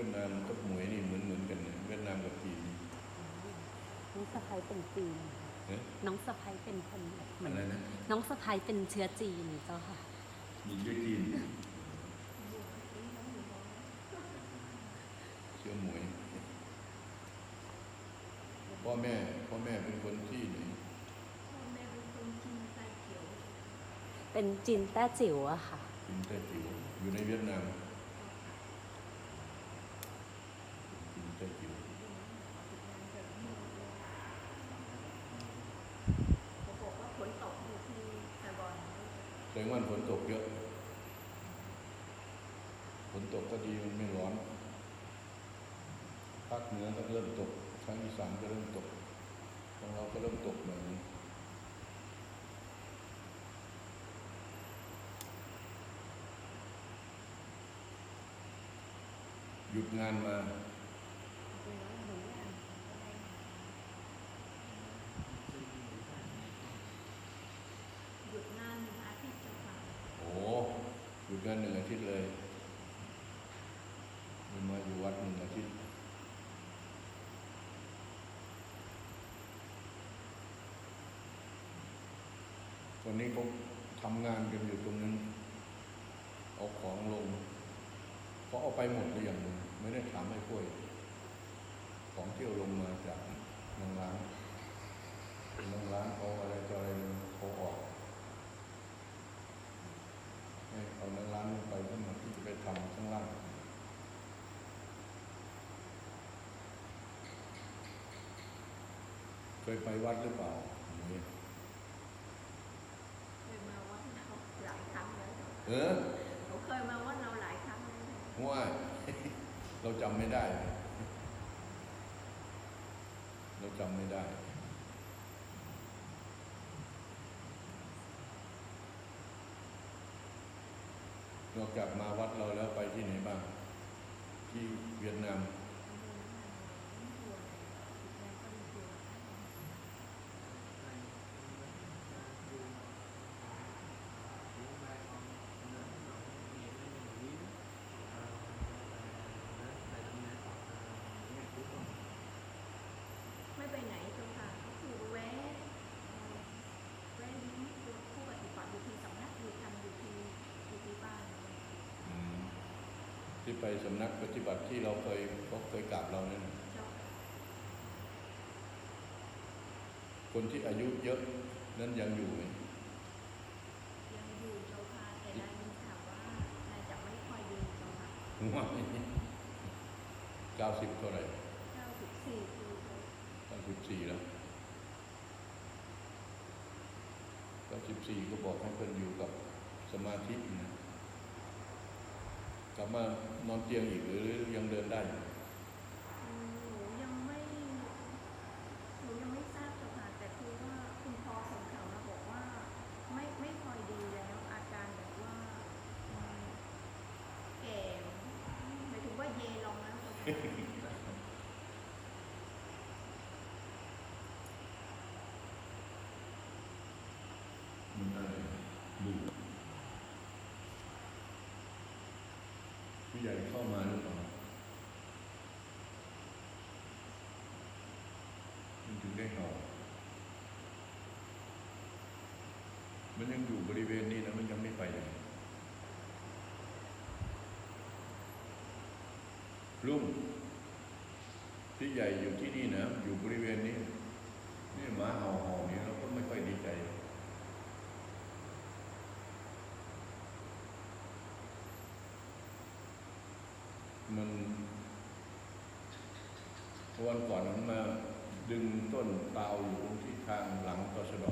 เวียดนามกับหมวยนี่เหมือนเหมือนกันนะเวียดนามกับจีนน้องสะพ้ายเป็นจีน เอ๊ะ น้องสะพ้ายเป็นคนแบบเหมือะอนไรนะ น้องสะพ้ายเป็นเชื้อจีนเจ้าค่ะ มีเชื้อจีนเชื้อหมวย พ่อแม่ พ่อแม่เป็นคนที่ไหนเป็นจีนแต้จิ๋วอะค่ะจีนแต่จิ๋วอยู่ในเวียดนามจีนแต่จิ๋ว เขาบอกว่าฝนตกอยู่ที่ไซบอน แสดงว่าฝนตกเยอะฝนตกก็ดีมันไม่ร้อนภาค เหนือก็เริ่มตกทางอีสานก็เริ่มตกของเราก็เริ่มตกหน่อยนึงหยุดงานมา หยุดงานหนึ่งอาทิตย์เจ้าค่ะโอ้หยุดงานหนึ่งอาทิตย์เลยมีมาอยู่วัดหนึ่งอาทิตย์ วันนี้เขาทำงานกันอยู่ตรงนั้น เอาของลงเขาเอาไปหมดหรือยังไม่ได้ถามให้พ่วย ของเที่เอาลงมาจากนางร้านนางร้านเขาอะไรต่ออะไรเขาออกให้เอาในร้านลงไปทั้งหมดที่จะไปทำข้างล่างเคยไปวัดหรือเปล่าอย่างนี้ เคยมาวัดเราหลายครั้งแล้ว เจ้าเออเขาเคยมาวัดเราหลายครั้งแล้วเจ้าว่า เราจำไม่ได้ เราจำไม่ได้ นอกจากมาวัดเราแล้วไปที่ไหนบ้าง ที่เวียดนามไม่ไปไหนเจ้าค่ะก็คือแวะแวะดูผู้ปฏิบัติอยู่ที่สำนักอยู่ทำอยู่ที่อยู่ที่บ้าน อืม ที่ไปสำนักปฏิบัติที่เราเคยเขาเคยกราบเราเนี่ยนะเจ้าค่ะคนที่อายุเยอะนั้นยังอยู่ไหมยังอยู่เจ้าค่ะแต่ได้ยินข่าวว่าน่าจะไม่ค่อยดีเจ้าค่ะว่าเก้าสิบเท่าไหร่เก้าสิบสี่ปีเจ้าเก้าสิบสี่แล้วเก้าสิบสี่ก็บอกให้เพิ่นอยู่กับสมาธินะก ลับมานอนเตียงอีกหรือยังเดินได้อยู่อืมหนูยังไม่หนูยังไม่ทราบเจ้าค่ะแต่คือว่าคุณพ่อส่งข่าวมาบอกว่า ไม่ไม่ค่อยดีแล้วอาการแบบว่าอืมแก่หมายถึงว่าเยลงแล้วเจ้าค่ะ มันอะไรดู ผู้ใหญ่เข้ามาหรือเปล่ามันถึงได้เห่ามันยังอยู่บริเวณนี้นะมันยังไม่ไปไหนลุงที่ใหญ่อยู่ที่นี่นะ อยู่บริเวณนี้ นี่หมาเห่าเห่านี่เราก็ไม่ค่อยดีใจ มัน วันก่อนมันมาดึงต้นตาอยู่ตรงที่ทางหลังกสด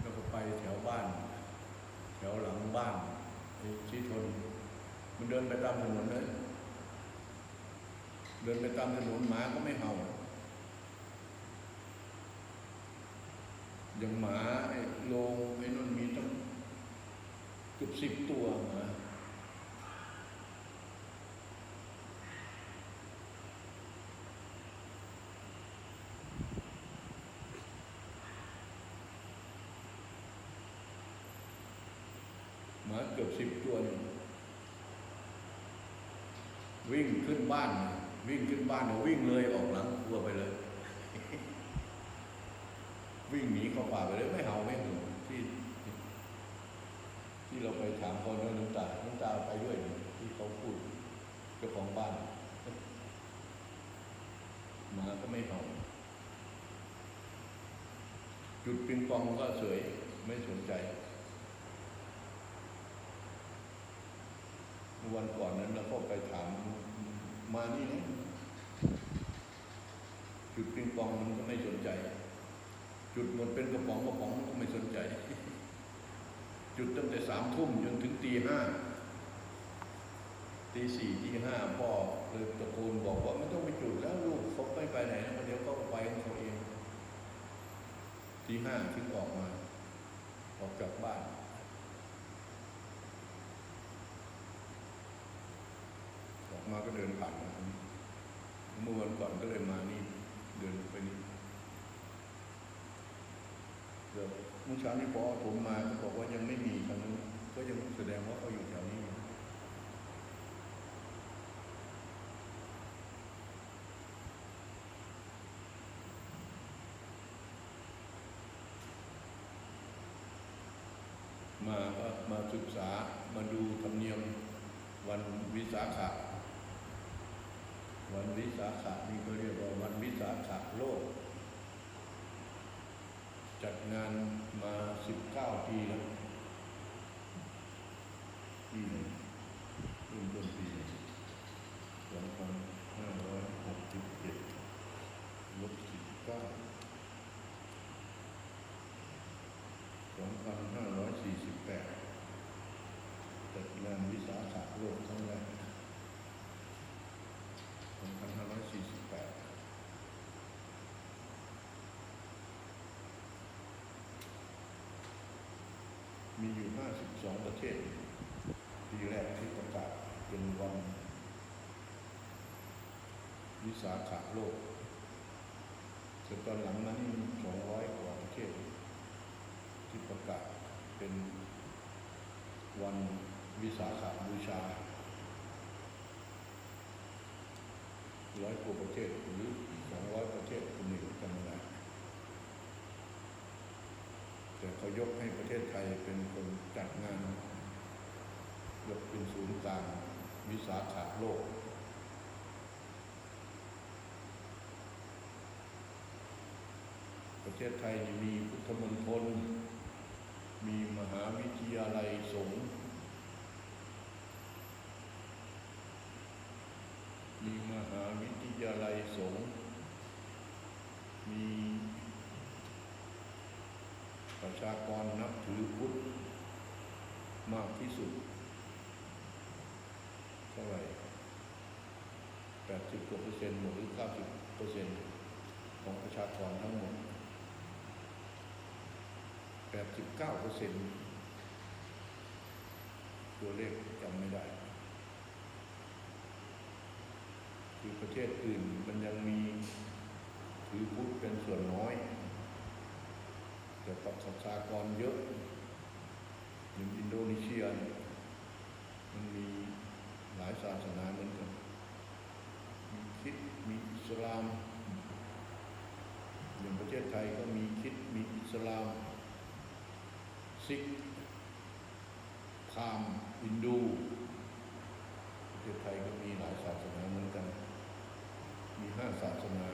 แล้วก็ไปแถวบ้าน แถวหลังบ้านไอ้ชี้ชนมันเดินไปตามถนนเลยเดินไปตามถนนหมาก็ไม่เห่าอย่างหมาไอ้โลงไอ้นั่นมีตั้งเกือบสิบตัวหมา มาเกือบสิบตัวเนี่ยวิ่งขึ้นบ้าน วิ่งขึ้นบ้านเนี่ยวิ่งเลยออกหลังครัวไปเลย วิ่งหนีเข้าป่าไปเลยไม่เห่าไม่หือที่ ที่เราไปถามคนว่าน้ำตาน้ำตาไปด้วยที่เขาพูดเจ้าของบ้านหมาก็ไม่เห่าจุดปิงปองก็เฉยไม่สนใจเมื่อ วันก่อนนั้นเราก็ไปถามมานี่นะจุดปิงปองมันก็ไม่สนใจ จุดหมดเป็นกระป๋องกระป๋องมันก็ไม่สนใจ จุดตั้งแต่สามทุ่มจนถึงตีห้าตีสี่ตีห้าพ่อเลยตะโกนบอกว่าไม่ต้องไปจุดแล้วลูกเขาไม่ไปไหนนะเดี๋ยวก็ไปของเขาเองตีห้าถึงออกมา ออกจากบ้าน ออก มาก็เดินผ่านมาเมื่อวันก่อนก็เลยมานี่ เดินไปนี่เดี๋ยวเมื่อเช้านี้พอผมมาเขาบอกว่ายังไม่มีทางนู้นก็ยังแสดงว่าเขาอยู่แถวนี้มาก็มาศึกษามาดูธรรมเนียมวันวิสาขะ วันวิสาขะนี่ก็เรียกว่าวันวิสาขะโลก จัดงานมาสิบเก้าปีแล้วปีหนึ่งรุ่นต้นปีสองพันห้าร้อยหกสิบเจ็ดลบสิบเก้าสองพันห้าร้อยสี่สิบแปดจัดงานวิสาขะโลกครั้งแรก 2548มีอยู่ 52 ประเทศ ปีแรกที่ประกาศเป็นวันวิสาขะโลกแต่ตอนหลังมานี่มี 200 กว่าประเทศ ที่ประกาศเป็นวันวิสาขบูชา ร้อยกว่าประเทศหรือสองร้อยประเทศคนหนึ่งจำไม่ได้แต่เขายกให้ประเทศไทยเป็นคนจัดงาน ยกเป็นศูนย์กลางวิสาขาโลก ประเทศไทยมีพุทธมณฑลมีมหาวิทยาลัยสงฆ์มีมหา ทยาลัยสงฆ์มีประชากรนับถือพุทธมากที่สุด เท่าไหร่แปดสิบกว่าเปอร์เซ็นต์หมดหรือเก้าสิบเปอร์เซ็นต์ของประชากรทั้งหมดแปดสิบเก้าเปอร์เซ็นต์ตัวเลขจำไม่ได้ คือประเทศอื่นมันยังมีถือพุทธเป็นส่วนน้อยแต่ประชากรเยอะอย่างอินโดนีเซีย มันมีหลายศาสนาเหมือนกัน มีคิดมีอิสลามอย่างประเทศไทยก็มีคิดมีอิสลามซิกพราหมณ์ฮินดูประเทศไทยก็มีหลายศาสนาเหมือนกัน ห้าศาสนา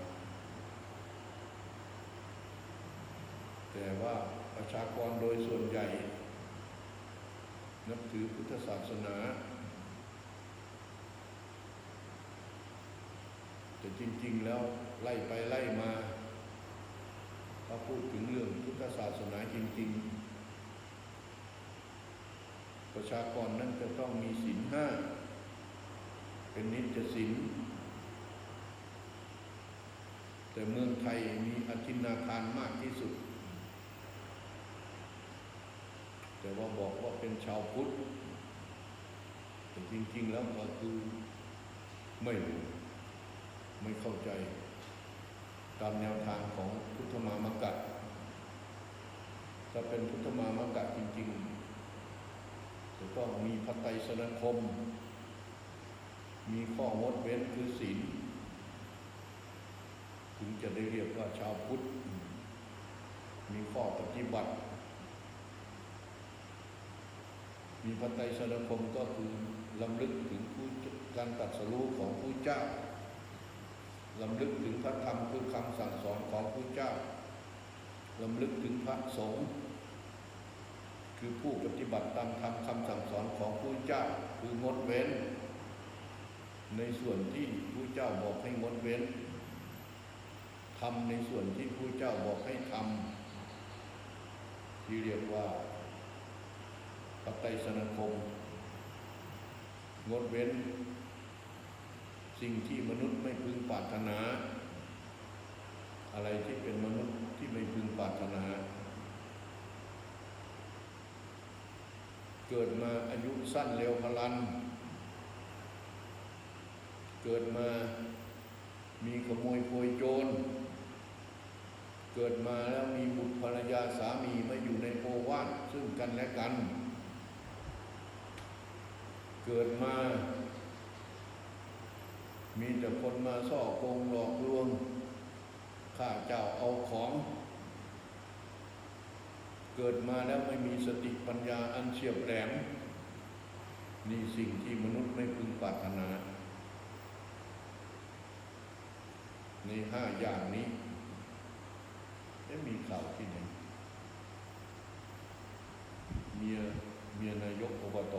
แต่ว่าประชากรโดยส่วนใหญ่ นับถือพุทธศาสนา แต่จริง ๆ แล้วไล่ไปไล่มาถ้าพูดถึงเรื่องพุทธศาสนาจริง ๆ ประชากรนั้นจะต้องมีศีลห้าเป็นนิจศีล แต่เมืองไทยมีอธินาทานมากที่สุด แต่ว่าบอกว่าเป็นชาวพุทธแต่จริง ๆ แล้วก็คือไม่รู้ไม่เข้าใจ ตามแนวทางของพุทธมามกัดถ้าเป็นพุทธมามกัดจริง ๆ จะต้องมีพระไตรสนคม มีข้องดเว้นคือศีล ถึงจะได้เรียกว่าชาวพุทธ มีข้อปฏิบัติ มีพระไตรสรคมก็คือลำลึกถึงการตัดสรู้ของผู้เจ้าลำลึกถึงพระธรรมคือคำสั่งสอนของผู้เจ้าลำลึกถึงพระสงฆ์คือผู้ปฏิบัติตามธรรมคำสั่งสอนของผู้เจ้าคืองดเว้น ในส่วนที่ผู้เจ้าบอกให้งดเว้น ทำในส่วนที่ผู้เจ้าบอกให้ทำที่เรียกว่าปัตไตรสนคม งดเว้น สิ่งที่มนุษย์ไม่พึงปรารถนา อะไรที่เป็นมนุษย์ที่ไม่พึงปรารถนา เกิดมาอายุสั้นเร็วพลัน เกิดมามีขโมยโพยโจร เกิดมาแล้วมีบุตรภรรยาสามีม่อยู่ในโอวาทซึ่งกันและกัน เกิดมา มีแต่คนมาซ่อโกงหลอกลวงข้าเจ้าเอาของ เกิดมาแล้วไม่มีสติปัญญาอันเฉียบแหลมนี่สิ่งที่มนุษย์ไม่พึงปรารถนา ในห้าอย่างนี้ จะมีข่าวที่ไหนเมียเมียนายกอบต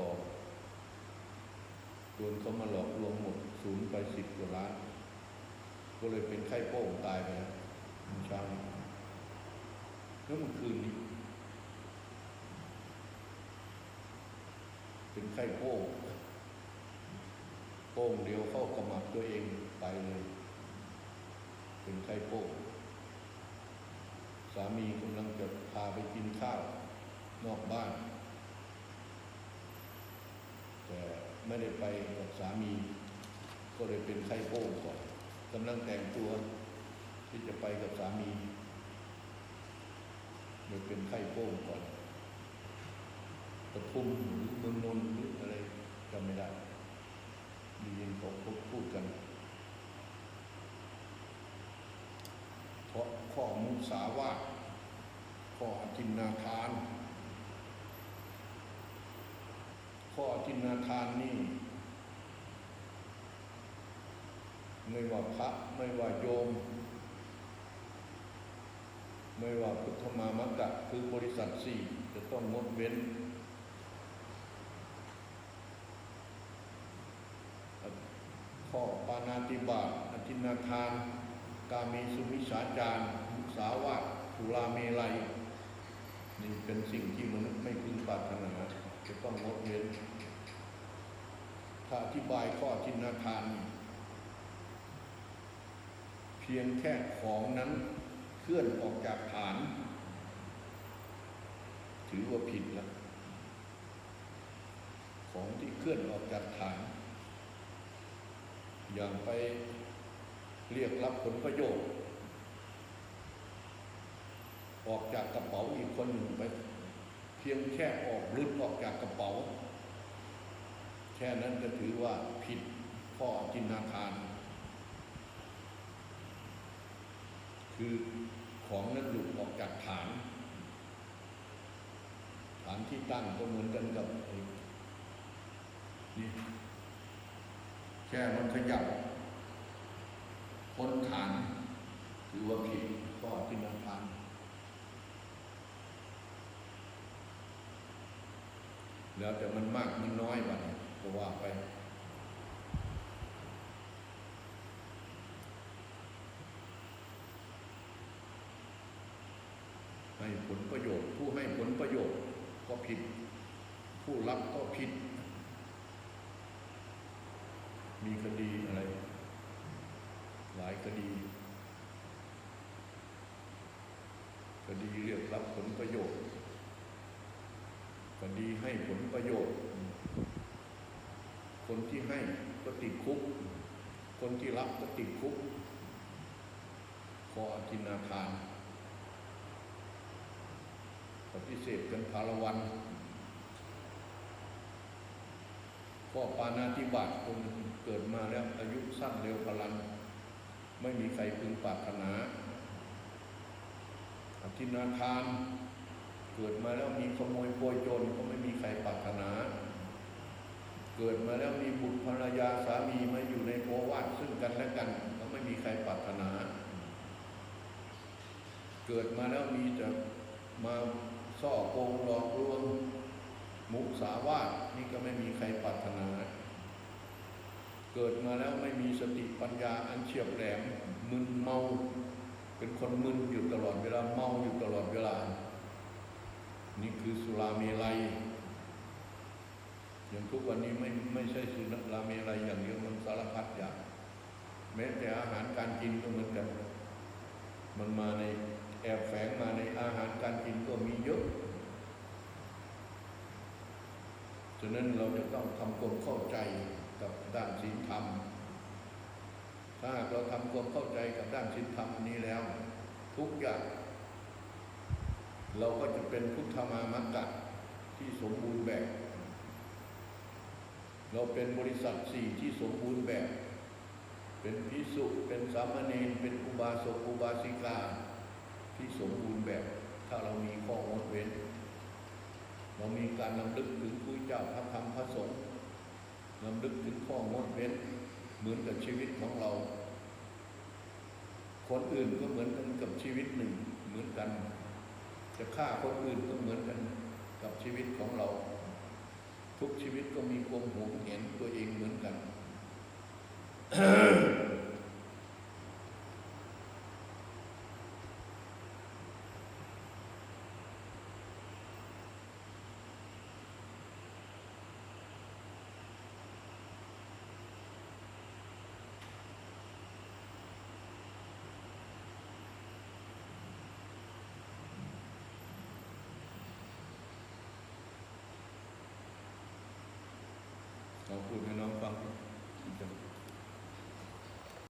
โดนเขามาหลอกลวงหมดศูนย์ไปสิบกว่าล้าน ก็เลยเป็นไข้โป้งตายไปแล้วเมื่อเช้างแล้วเมื่อคืนนี้ เป็นไข้โป้งโป้งเดียวเข้ากระหมับตัวเองไปเลย เป็นไข้โป้งามีกำลังจะพาไปกินข้าว นอกบ้าน แต่ไม่ได้ไปกับสามี ก็เลยเป็นไข้โป้งก่อนกำลังแต่งตัว ที่จะไปกับสามีเลยเป็นไข้โป้งก่อนปทุมหรือเมืองนนหรืออะไรจำไม่ได้มียินเขาพูดกัน เพราะ ข้อมุสาวาทข้ออธินนาทาน ข้ออธินนาทานนี่ ไม่ว่าพระไม่ว่าโยม ไม่ว่าพุทธมามกะคือบริษัทสี่จะต้องงดเว้นข้อปานาติบาตอธินาทาน กามีสุมิสาจารมุสาวาทสุราเมลัย นี่เป็นสิ่งที่มนุษย์ไม่พึงปรารถนาจะต้องงดเว้นถ้าอธิบายข้ออธินาทาน เพียงแค่ของนั้นเคลื่อนออกจากฐาน ถือว่าผิดแล้วของที่เคลื่อนออกจากฐาน อย่างไป เรียกรับผลประโยชน์ ออกจากกระเป๋าอีกคนหนึ่งไป เพียงแค่ออกลึกออกจากกระเป๋า แค่นั้นก็ถือว่าผิดข้อจินนาทาน คือของนั้นหลุดออกจากฐาน ฐานที่ตั้งก็เหมือนกันกับนี่แค่มันขยับ พ้นฐานถือว่าผิดข้อจินนาทานแล้วแต่มันมากมันน้อยวันก็ว่าไป ให้ผลประโยชน์ ผู้ให้ผลประโยชน์ก็ผิด ผู้รับก็ผิด มีคดี คดี คดีเรียกรับผลประโยชน์ คดีให้ผลประโยชน์ คนที่ให้ก็ติดคุก คนที่รับก็ติดคุกขออธินาทานปฏิเสธกันพาลวันพ่อปานาธิบาตคนเกิดมาแล้วอายุสั้นเร็วพลัน ไม่มีใครพึงปรารถนาอธินาทาน เกิดมาแล้วมีขโมยโปยโจรก็ไม่มีใครปรารถนา เกิดมาแล้วมีบุตรภรรยาสามีมาอยู่ในโอวาทซึ่งกันและกัน ก็ไม่มีใครปรารถนา เกิดมาแล้วมีแต่มาซ่อโกงหลอกลวง มุสาวาทนี่ก็ไม่มีใครปรารถนา เกิดมาแล้วไม่มีสติปัญญาอันเฉียบแหลมมึนเมา เป็นคนมึนอยู่ตลอดเวลาเมาอยู่ตลอดเวลา นี่คือสุราเมลัยอย่างทุกวันนี้ไม่ไม่ใช่สุราเมลัยอย่างเดียวมันสารพัดอย่างแม้แต่อาหารการกินก็เหมือนกัน มันมาในแอบแฝงมาในอาหารการกินก็มีเยอะฉะนั้นเราจะต้องทำความเข้าใจ กับด้านศีลธรรม ถ้าเราทำความเข้าใจกับด้านศีลธรรมอันนี้แล้ว ทุกอย่าง เราก็จะเป็นพุทธมามกะที่สมบูรณ์แบบ เราเป็นบริษัทสี่ที่สมบูรณ์แบบ เป็นพิสุเป็นสามเณรเป็นอุบาสกอุบาสิกาที่สมบูรณ์แบบ ถ้าเรามีข้องดเว้น เรามีการนำลึกถึงผู้เจ้าพระธรรมพระสงฆ์ นำลึกถึงข้องดเว้นเหมือนกับชีวิตของเรา คนอื่นก็เหมือนกันกับชีวิตหนึ่งเหมือนกัน จะฆ่าคนอื่นก็เหมือนกันกับชีวิตของเรา ทุกชีวิตก็มีความหวงเห็นตัวเองเหมือนกัน